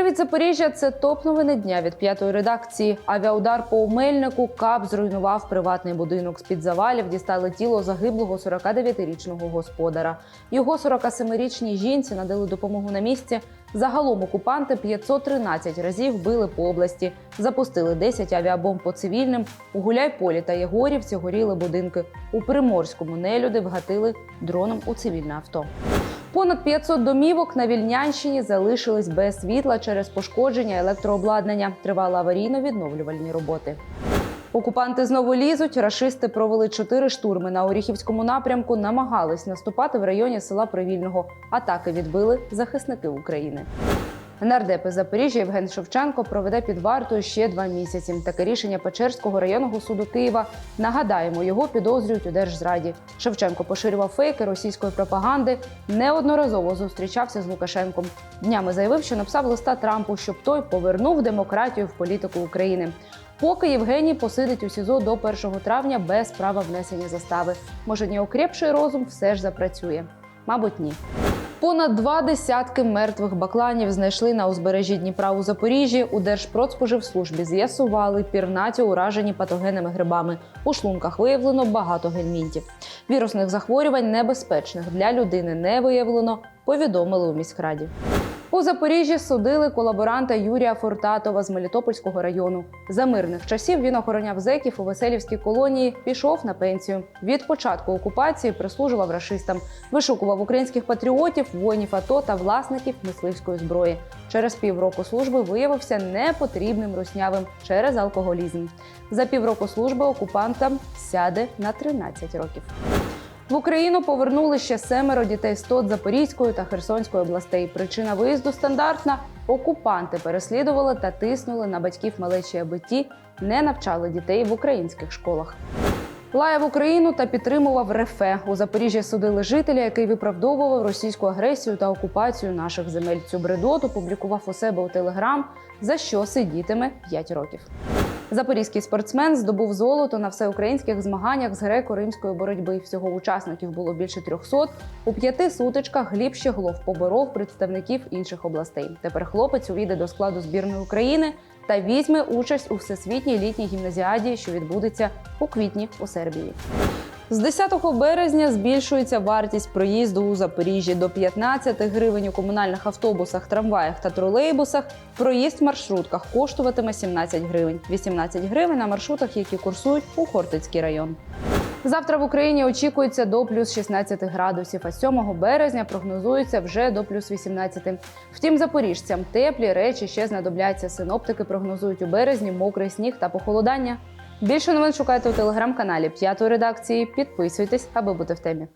Привіт, Запоріжжя! Це топ новини дня від п'ятої редакції. Авіаудар по Омельнику КАП зруйнував приватний будинок. З під завалів дістали тіло загиблого 49-річного господара. Його 47-річній жінці надали допомогу на місці. Загалом окупанти 513 разів били по області, запустили 10 авіабомб по цивільним. У Гуляйполі та Єгорівці горіли будинки. У Приморському нелюди вгатили дроном у цивільне авто. Понад 500 домівок на Вільнянщині залишились без світла через пошкодження електрообладнання. Тривали аварійно-відновлювальні роботи. Окупанти знову лізуть. Рашисти провели чотири штурми на Оріхівському напрямку, намагались наступати в районі села Привільного. Атаки відбили захисники України. Нардеп із Запоріжжя Євген Шевченко проведе під вартою ще два місяці. Таке рішення Печерського районного суду Києва. Нагадаємо, його підозрюють у держзраді. Шевченко поширював фейки російської пропаганди, неодноразово зустрічався з Лукашенком. Днями заявив, що написав листа Трампу, щоб той повернув демократію в політику України. Поки Євгеній посидить у СІЗО до 1 травня без права внесення застави. Може, неокрепший розум все ж запрацює? Мабуть, ні. Понад два десятки мертвих бакланів знайшли на узбережжі Дніпра у Запоріжжі. У Держпродспоживслужбі з'ясували пірнаті уражені патогенними грибами. У шлунках виявлено багато гельмінтів. Вірусних захворювань небезпечних для людини не виявлено. Повідомили у міськраді. У Запоріжжі судили колаборанта Юрія Фортатова з Мелітопольського району. За мирних часів він охороняв зеків у Веселівській колонії, пішов на пенсію. Від початку окупації прислужував рашистам, вишукував українських патріотів, воїнів АТО та власників мисливської зброї. Через півроку служби виявився непотрібним руснявим через алкоголізм. За півроку служби окупантам сяде на 13 років. В Україну повернули ще семеро дітей з ТОТ Запорізької та Херсонської областей. Причина виїзду стандартна: окупанти переслідували та тиснули на батьків малечі, аби ті не навчали дітей в українських школах. Лаяв Україну та підтримував РФ. У Запоріжжі судили жителя, який виправдовував російську агресію та окупацію наших земель. Цю бредоту публікував у себе у Телеграм, за що сидітиме 5 років. Запорізький спортсмен здобув золото на всеукраїнських змаганнях з греко-римської боротьби. Всього учасників було більше 300. У п'яти сутичках Гліб Щеглов поборов представників інших областей. Тепер хлопець увійде до складу збірної України та візьме участь у всесвітній літній гімназіаді, що відбудеться у квітні у Сербії. З 10 березня збільшується вартість проїзду у Запоріжжі до 15 гривень у комунальних автобусах, трамваях та тролейбусах. Проїзд в маршрутках коштуватиме 17 гривень, 18 гривень на маршрутах, які курсують у Хортицький район. Завтра в Україні очікується до плюс 16 градусів, а 7 березня прогнозується вже до плюс 18. Втім, запоріжцям теплі речі ще знадобляться. Синоптики прогнозують у березні мокрий сніг та похолодання. Більше новин шукайте у телеграм-каналі п'ятої редакції. Підписуйтесь, аби бути в темі.